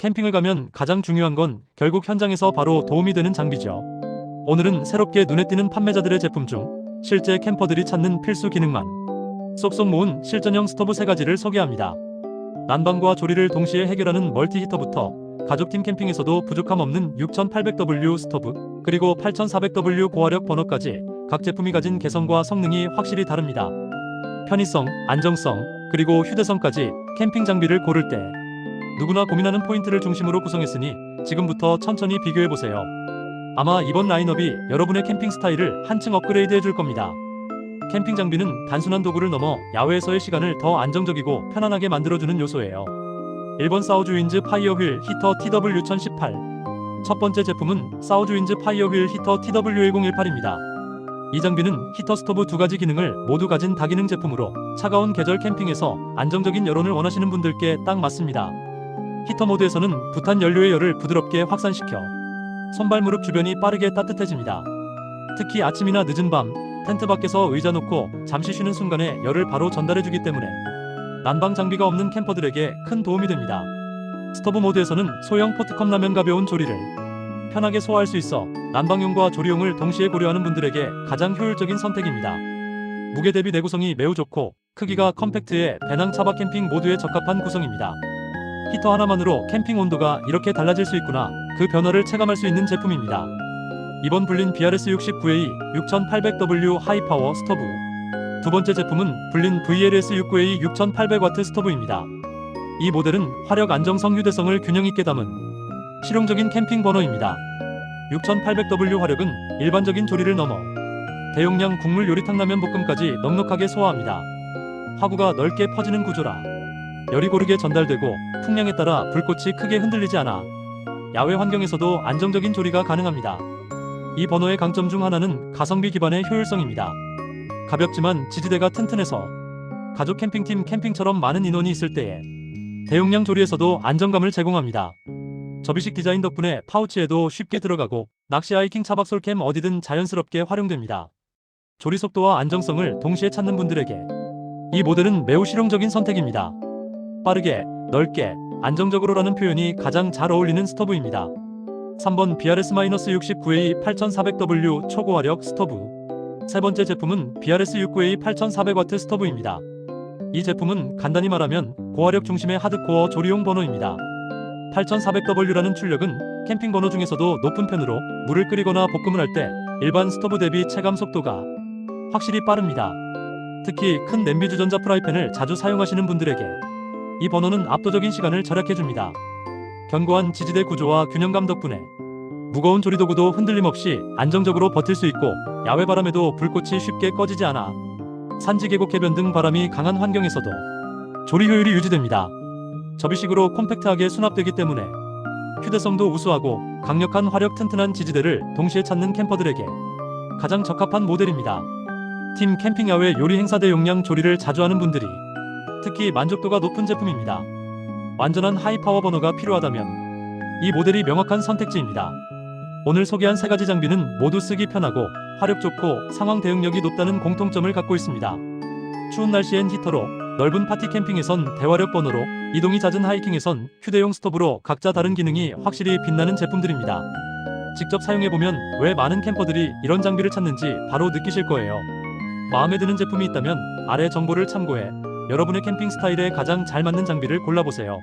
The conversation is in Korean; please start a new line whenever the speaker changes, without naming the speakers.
캠핑을 가면 가장 중요한 건 결국 현장에서 바로 도움이 되는 장비죠. 오늘은 새롭게 눈에 띄는 판매자들의 제품 중 실제 캠퍼들이 찾는 필수 기능만 쏙쏙 모은 실전형 스토브 세 가지를 소개합니다. 난방과 조리를 동시에 해결하는 멀티 히터부터 가족팀 캠핑에서도 부족함 없는 6800W 스토브 그리고 8400W 고화력 버너까지 각 제품이 가진 개성과 성능이 확실히 다릅니다. 편의성, 안정성, 그리고 휴대성까지 캠핑 장비를 고를 때 누구나 고민하는 포인트를 중심으로 구성했으니 지금부터 천천히 비교해 보세요. 아마 이번 라인업이 여러분의 캠핑 스타일을 한층 업그레이드 해줄 겁니다. 캠핑 장비는 단순한 도구를 넘어 야외에서의 시간을 더 안정적이고 편안하게 만들어주는 요소예요. 1번 사우주윈즈 파이어 휠 히터 TW1018 첫 번째 제품은 사우주윈즈 파이어 휠 히터 TW1018입니다. 이 장비는 히터 스토브 두 가지 기능을 모두 가진 다기능 제품으로 차가운 계절 캠핑에서 안정적인 여론을 원하시는 분들께 딱 맞습니다. 히터 모드에서는 부탄 연료의 열을 부드럽게 확산시켜 손발 무릎 주변이 빠르게 따뜻해집니다. 특히 아침이나 늦은 밤 텐트 밖에서 의자 놓고 잠시 쉬는 순간에 열을 바로 전달해주기 때문에 난방 장비가 없는 캠퍼들에게 큰 도움이 됩니다. 스토브 모드에서는 소형 포트컵 라면 가벼운 조리를 편하게 소화할 수 있어 난방용과 조리용을 동시에 고려하는 분들에게 가장 효율적인 선택입니다. 무게 대비 내구성이 매우 좋고 크기가 컴팩트해 배낭 차박 캠핑 모두에 적합한 구성입니다. 히터 하나만으로 캠핑 온도가 이렇게 달라질 수 있구나 그 변화를 체감할 수 있는 제품입니다. 이번 불린 BRS69A 6800W 하이파워 스토브 두 번째 제품은 불린 VLS69A 6800W 스토브입니다. 이 모델은 화력 안정성 휴대성을 균형 있게 담은 실용적인 캠핑 버너입니다. 6800W 화력은 일반적인 조리를 넘어 대용량 국물 요리탕 라면 볶음까지 넉넉하게 소화합니다. 화구가 넓게 퍼지는 구조라 열이 고르게 전달되고 풍량에 따라 불꽃이 크게 흔들리지 않아 야외 환경에서도 안정적인 조리가 가능합니다. 이 버너의 강점 중 하나는 가성비 기반의 효율성입니다. 가볍지만 지지대가 튼튼해서 가족 캠핑팀 캠핑처럼 많은 인원이 있을 때에 대용량 조리에서도 안정감을 제공합니다. 접이식 디자인 덕분에 파우치에도 쉽게 들어가고 낚시 하이킹 차박 솔캠 어디든 자연스럽게 활용됩니다. 조리 속도와 안정성을 동시에 찾는 분들에게 이 모델은 매우 실용적인 선택입니다. 빠르게, 넓게, 안정적으로라는 표현이 가장 잘 어울리는 스토브입니다. 3번 BRS-69A 8400W 초고화력 스토브 세 번째 제품은 BRS69A 8400W 스토브입니다. 이 제품은 간단히 말하면 고화력 중심의 하드코어 조리용 버너입니다. 8400W라는 출력은 캠핑 버너 중에서도 높은 편으로 물을 끓이거나 볶음을 할 때 일반 스토브 대비 체감 속도가 확실히 빠릅니다. 특히 큰 냄비 주전자 프라이팬을 자주 사용하시는 분들에게 이 버너는 압도적인 시간을 절약해줍니다. 견고한 지지대 구조와 균형감 덕분에 무거운 조리도구도 흔들림 없이 안정적으로 버틸 수 있고 야외 바람에도 불꽃이 쉽게 꺼지지 않아 산지 계곡 해변 등 바람이 강한 환경에서도 조리 효율이 유지됩니다. 접이식으로 콤팩트하게 수납되기 때문에 휴대성도 우수하고 강력한 화력 튼튼한 지지대를 동시에 찾는 캠퍼들에게 가장 적합한 모델입니다. 팀 캠핑 야외 요리 행사 대 용량 조리를 자주 하는 분들이 특히 만족도가 높은 제품입니다. 완전한 하이파워 버너가 필요하다면 이 모델이 명확한 선택지입니다. 오늘 소개한 세 가지 장비는 모두 쓰기 편하고 화력 좋고 상황 대응력이 높다는 공통점을 갖고 있습니다. 추운 날씨엔 히터로, 넓은 파티 캠핑에선 대화력 버너로, 이동이 잦은 하이킹에선 휴대용 스토브로 각자 다른 기능이 확실히 빛나는 제품들입니다. 직접 사용해보면 왜 많은 캠퍼들이 이런 장비를 찾는지 바로 느끼실 거예요. 마음에 드는 제품이 있다면 아래 정보를 참고해 여러분의 캠핑 스타일에 가장 잘 맞는 장비를 골라보세요.